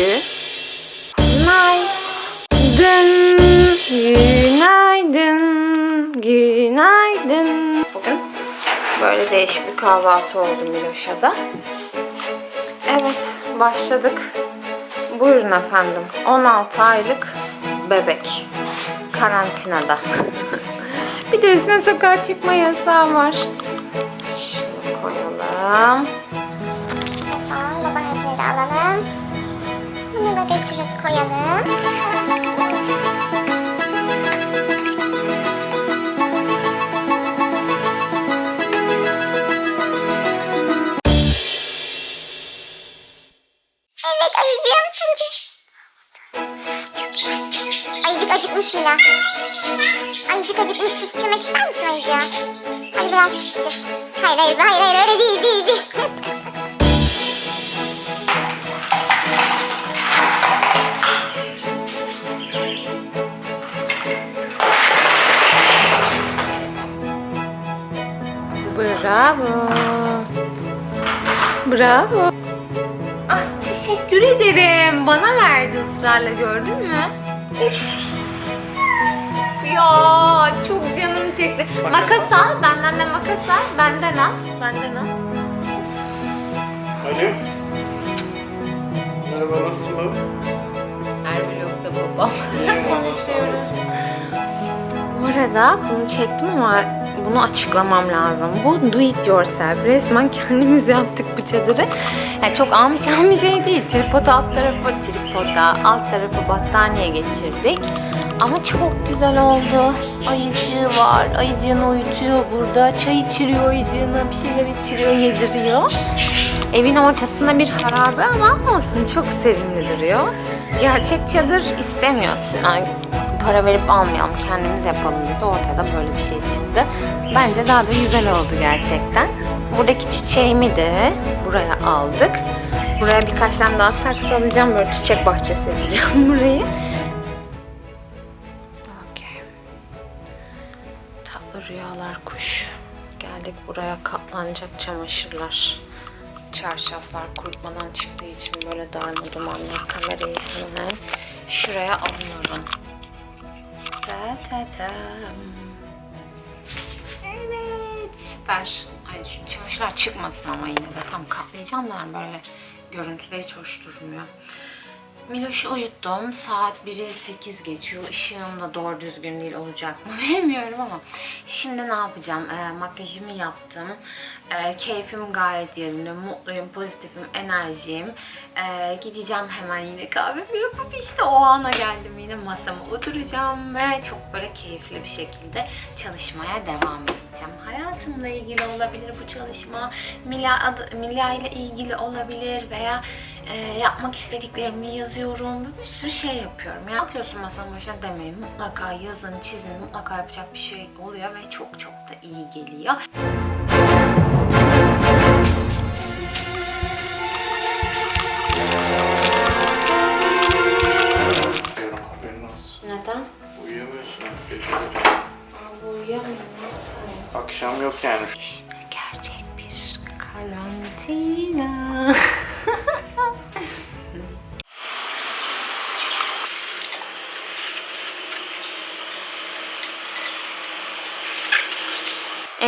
Günaydın. Günaydın. Günaydın. Bugün böyle değişik bir kahvaltı oldu Miloş'a da. Evet, başladık. Buyurun efendim. 16 aylık bebek. Karantinada. bir de üstüne sokağa çıkma yasağı var. Şunu koyalım. Da götürüp koyalım. Evet ayıcığım şimdi. Ayıcık acıkmış Mila. Ayıcık acıkmış süt içmek ister misin ayıcığım? Hadi biraz süt içir. Hayır hayır hayır hayır öyle değil değil değil. Bravo. Bravo. Ah teşekkür ederim. Bana verdi ısrarla gördün mü? ya çok canım çekti. Makas al. Benden de makas al. Benden al. Benden al. Alo. Merhaba nasılsın baba? Her vlogda babam. Konuşuyoruz. Bu arada bunu çektim ama bunu açıklamam lazım. Bu do it yourself. Resmen kendimiz yaptık bu çadırı. Yani çok almışan bir şey değil. Tripod alt tarafı tripoda, alt tarafı battaniye geçirdik. Ama çok güzel oldu. Ayıcığı var. Ayıcığını uyutuyor burada. Çay içiriyor ayıcığına. Bir şeyler içiriyor, yediriyor. Evin ortasında bir harabe ama olsun çok sevimli duruyor. Gerçek çadır istemiyorsun. Yani para verip almayalım kendimiz yapalım dedi. Ortaya da böyle bir şey çıktı. Bence daha da güzel oldu gerçekten. Buradaki çiçeğimi de buraya aldık. Buraya birkaç tane daha saksı alacağım. Böyle çiçek bahçesi yapacağım burayı. Okey. Tatlı rüyalar kuş. Geldik buraya katlanacak çamaşırlar. Çarşaflar kurutmadan çıktığı için böyle darma dumanlı kamerayı hemen şuraya alıyorum. Ta ta tam. Evet süper. Ay şu çamaşırlar çıkmasın ama yine de tam katlayacağım da böyle görüntüde hiç hoş durmuyor. Miloş'u uyuttum. Saat 1'i 8 geçiyor. Işığım da doğru düzgün değil olacak mı bilmiyorum ama şimdi ne yapacağım? Ee, makyajımı yaptım. Ee, keyfim gayet yerinde. Mutluyum, pozitifim, enerjiyim. Ee, gideceğim hemen yine kahvemi yapıp işte o ana geldim. Yine masama oturacağım ve çok böyle keyifli bir şekilde çalışmaya devam edeceğim. Hayatımla ilgili olabilir bu çalışma. Mila, Mila ile ilgili olabilir veya e, yapmak istediklerimi yazıyorum. Bir sürü şey yapıyorum. Ya, ne yapıyorsun masanın başına demeyin. Mutlaka yazın, çizin. Mutlaka yapacak bir şey oluyor ve çok çok da iyi geliyor. Neden? Uyuyamıyorsun gece. Abi uyuyamıyorum. Akşam yok yani. İşte gerçek bir karantina.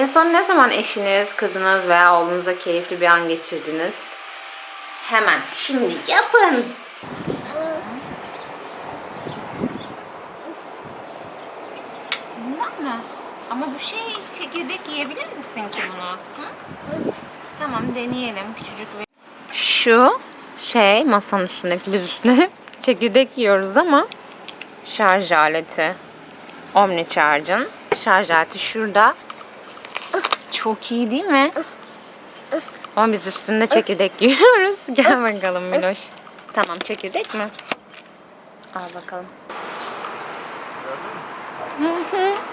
en son ne zaman eşiniz, kızınız veya oğlunuza keyifli bir an geçirdiniz? Hemen şimdi yapın. Bundan mı? Ama bu şey çekirdek yiyebilir misin ki bunu? Hı? Tamam deneyelim küçücük bir. Şu şey masanın üstündeki biz üstüne çekirdek yiyoruz ama şarj aleti. Omni Charge'ın şarj aleti şurada. Çok iyi değil mi? Ama biz üstünde çekirdek yiyoruz. Gel bakalım Miloş. Tamam çekirdek mi? Al bakalım. Birazcık bacağını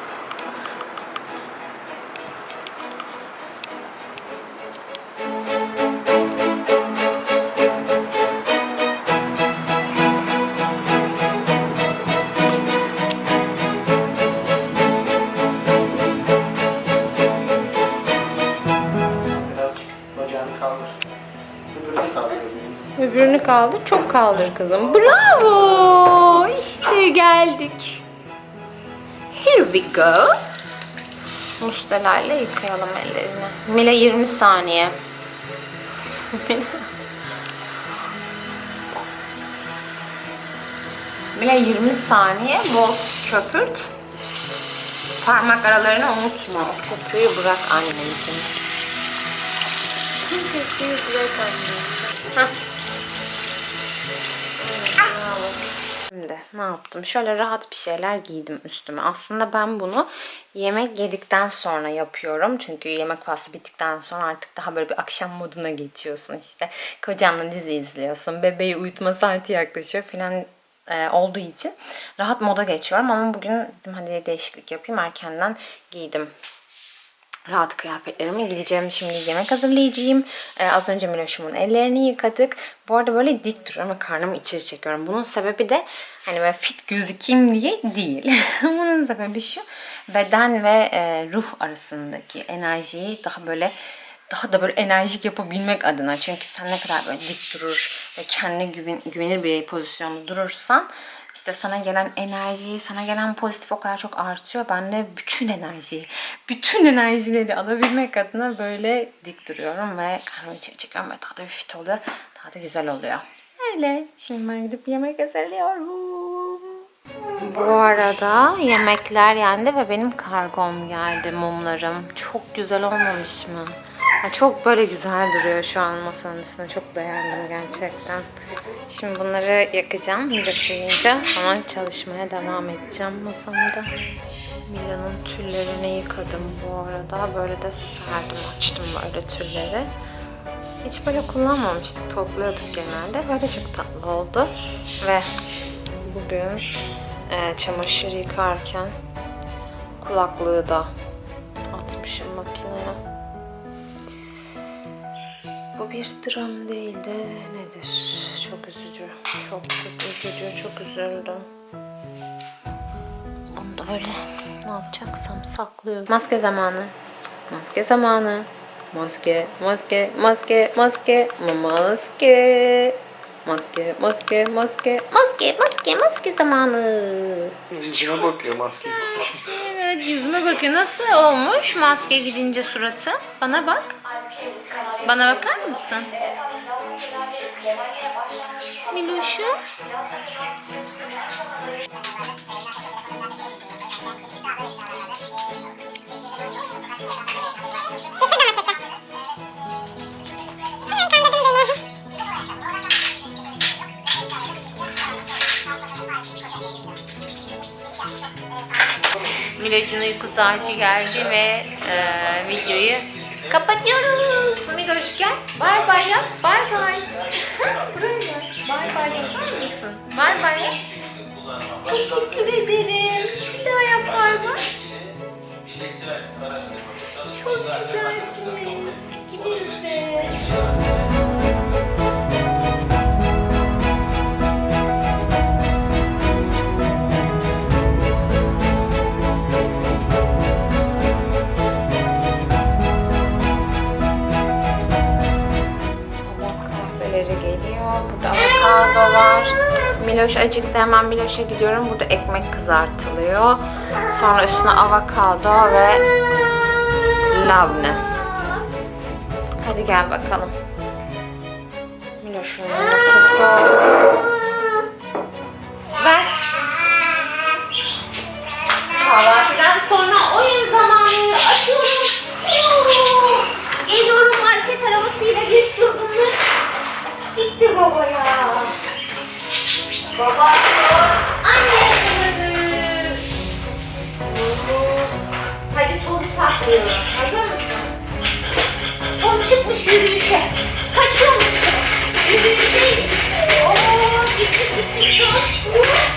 kaldır. Çok kaldır kızım. Bravo. İşte geldik. Here we go. Mustelerle yıkayalım ellerini. Mila 20 saniye. Mila 20 saniye bol köpürt. Parmak aralarını unutma. O köpüğü bırak anneciğim. Köpüğü bırak anneciğim. Şimdi ne yaptım? Şöyle rahat bir şeyler giydim üstüme. Aslında ben bunu yemek yedikten sonra yapıyorum. Çünkü yemek faslı bittikten sonra artık daha böyle bir akşam moduna geçiyorsun işte. Kocanla dizi izliyorsun. Bebeği uyutma saati yaklaşıyor filan e, olduğu için rahat moda geçiyorum. Ama bugün dedim hadi değişiklik yapayım. Erkenden giydim rahat kıyafetlerimi gideceğim şimdi yemek hazırlayacağım. Ee, az önce Miloş'umun ellerini yıkadık. Bu arada böyle dik duruyorum ve karnımı içeri çekiyorum. Bunun sebebi de hani böyle fit gözükeyim diye değil. Bunun sebebi şu. Beden ve e, ruh arasındaki enerjiyi daha böyle daha da böyle enerjik yapabilmek adına. Çünkü sen ne kadar böyle dik durur ve kendine güven, güvenir bir pozisyonda durursan işte sana gelen enerji, sana gelen pozitif o kadar çok artıyor. Ben de bütün enerjiyi, bütün enerjileri alabilmek adına böyle dik duruyorum ve karnımı içeri çekiyorum ve daha da bir fit oluyor. Daha da güzel oluyor. Öyle. Şimdi ben gidip yemek hazırlıyorum. Bu arada yemekler yendi ve benim kargom geldi mumlarım. Çok güzel olmamış mı? Ya çok böyle güzel duruyor şu an masanın üstünde. Çok beğendim gerçekten. Şimdi bunları yakacağım. Yıkayınca sonra çalışmaya devam edeceğim masamda. Mila'nın tüllerini yıkadım bu arada. Böyle de serdim açtım böyle tülleri. Hiç böyle kullanmamıştık. Topluyorduk genelde. Böyle çok tatlı oldu. Ve bugün e, çamaşır yıkarken kulaklığı da atmışım makineye. Bu bir dram değil de nedir? Çok üzücü. Çok çok üzücü. Çok üzüldüm. Bunu da öyle ne yapacaksam saklıyorum. Maske zamanı. Maske zamanı. Maske, maske, maske, maske, maske. Maske, maske, maske, maske, maske, maske zamanı. Yüzüne bakıyor maske. Evet yüzüme bakıyor. Nasıl olmuş maske gidince suratı? Bana bak. Bana bakar mısın? Beni. Miloş'un uyku saati geldi ve e, videoyu kapatıyoruz. Gel. Bay bay yap. Bay bay. Buraya gel. Bay bay yapar mısın? Bay bay yap. Teşekkür ederim. Bir daha yap bay bay. Çok güzelsiniz. İkiniz de. Miloş acıktı. Hemen Miloş'a gidiyorum. Burada ekmek kızartılıyor. Sonra üstüne avokado ve labne. Hadi gel bakalım. Miloş'un yumurtası. Ver. Kahvaltıdan sonra oyun zamanı. Açıyorum. Çiyo. Geliyorum market arabasıyla çılgınlık. Gitti babaya. Baba. Yakaladı. Hadi Tom'u saklıyoruz. Hazır mısın? Tom çıkmış yürüyüşe. Kaçıyormuş. Yürüyüşeymiş. Oo, gitmiş gitmiş Tom.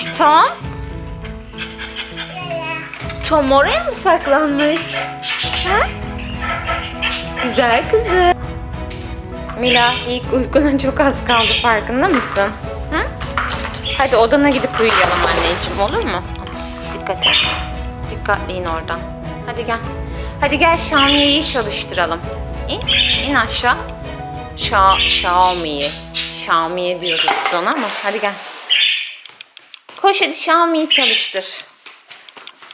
Neredeymiş Tom? Tom oraya mı saklanmış? Ha? Güzel kızım. Mila ilk uykuna çok az kaldı farkında mısın? Hı? Hadi odana gidip uyuyalım anneciğim olur mu? Dikkat et. Dikkatli in oradan. Hadi gel. Hadi gel Şamiye'yi çalıştıralım. İn, in aşağı. Şa Şamiye. Şamiye diyoruz ona ama hadi gel. Koş hadi Şami'yi çalıştır.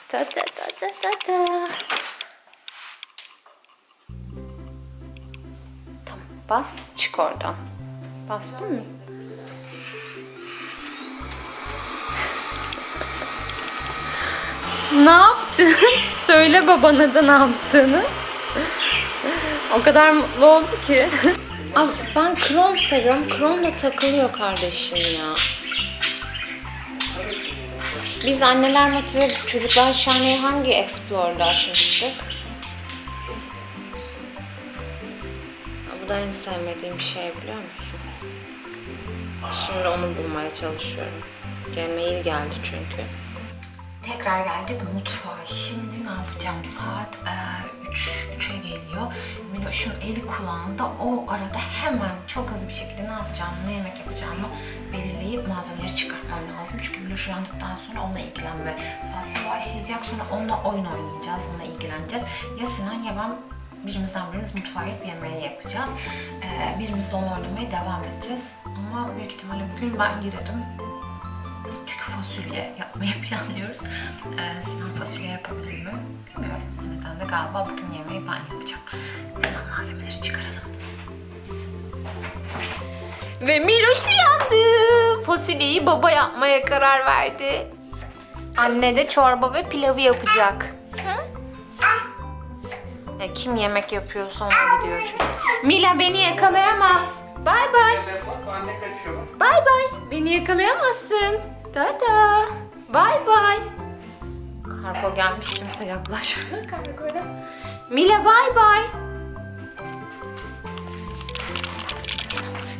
Ta ta ta ta ta ta. Tamam bas çık oradan. Bastın mı? ne yaptın? Söyle babana da ne yaptığını. o kadar mutlu oldu ki. Abi ben Chrome seviyorum. Chrome da takılıyor kardeşim ya. Biz anneler motive çocuklar şahaneyi hangi Explore'da açmıştık? Bu da en sevmediğim şey biliyor musun? Şimdi onu bulmaya çalışıyorum. Gmail geldi çünkü. Tekrar geldik mutfağa. Şimdi ne yapacağım? Saat 3 3'e geliyor. Miloş'un eli kulağında. O arada hemen çok hızlı bir şekilde ne yapacağımı, ne yemek yapacağımı belirleyip malzemeleri çıkartmam lazım. Çünkü Miloş uyandıktan sonra onunla ilgilenme faslı başlayacak. Sonra onunla oyun oynayacağız, onunla ilgileneceğiz. Ya Sinan ya ben birimizden birimiz mutfağa gidip yemeği yapacağız. Ee, birimiz de onu oynamaya devam edeceğiz. Ama büyük ihtimalle bugün ben girerim. Fasulye yapmayı planlıyoruz. Ee, Sinan fasulye yapabilir mi? Bilmiyorum. O nedenle galiba bugün yemeği ben yapacağım. Hemen malzemeleri çıkaralım. Ve Miloş uyandı. Fasulyeyi baba yapmaya karar verdi. Anne de çorba ve pilavı yapacak. Hı? Ya kim yemek yapıyorsa ona gidiyor çocuk. Mila beni yakalayamaz. Bay bay. Anne kaçıyor bak. Bay bay. Beni yakalayamazsın. Tada. Bay bay. Kargo gelmiş kimse yaklaşmıyor kargoya. Mila bay bay.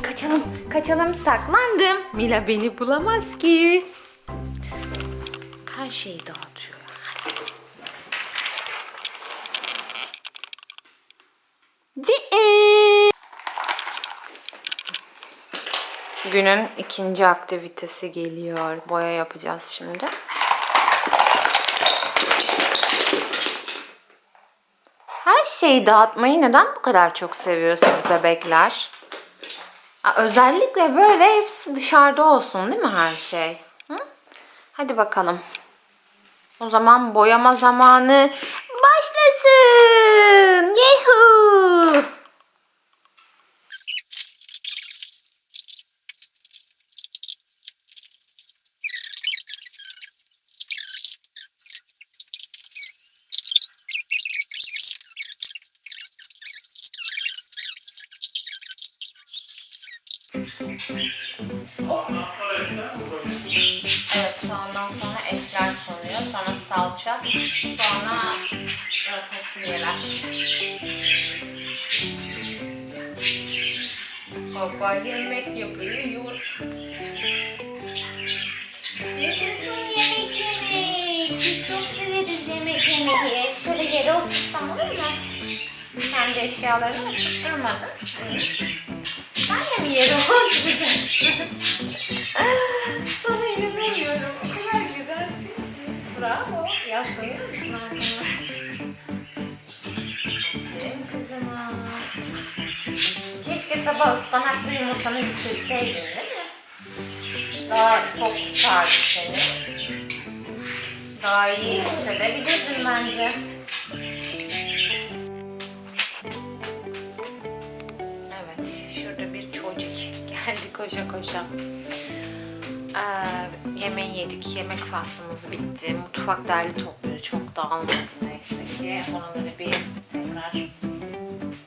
Kaçalım, kaçalım saklandım. Mila beni bulamaz ki. Her şeyi dağıtıyor. Hadi. Cee. Günün ikinci aktivitesi geliyor. Boya yapacağız şimdi. Her şeyi dağıtmayı neden bu kadar çok seviyorsunuz bebekler? Aa, özellikle böyle hepsi dışarıda olsun değil mi her şey? Hı? Hadi bakalım. O zaman boyama zamanı Sonra fasulyeler. Baba yemek yapıyor. Yaşasın yemek yemek. Biz çok severiz yemek yemeyi. Şöyle yere otursam olur mu? Kendi eşyalarını oturtturmadın. Sen de mi yere oturacaksın? Bravo. Yaslanıyor musun arkana? Benim kızıma. Keşke sabah ıspanaklı yumurtanı bitirseydin değil mi? Daha çok tutardı seni. Daha iyi hissedebilirdin bence. Evet, şurada bir çocuk geldi koşa koşa. Ee, yemeği yedik, yemek faslımız bitti. Mutfak derli topluyor, çok dağılmadı neyse ki. Oraları bir tekrar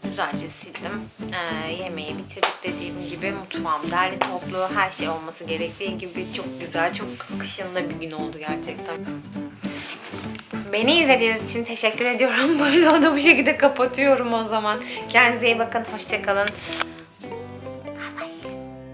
güzelce sildim. Ee, yemeği bitirdik dediğim gibi mutfağım derli toplu. Her şey olması gerektiği gibi çok güzel, çok akışında bir gün oldu gerçekten. Beni izlediğiniz için teşekkür ediyorum. Böyle da bu şekilde kapatıyorum o zaman. Kendinize iyi bakın. Hoşçakalın.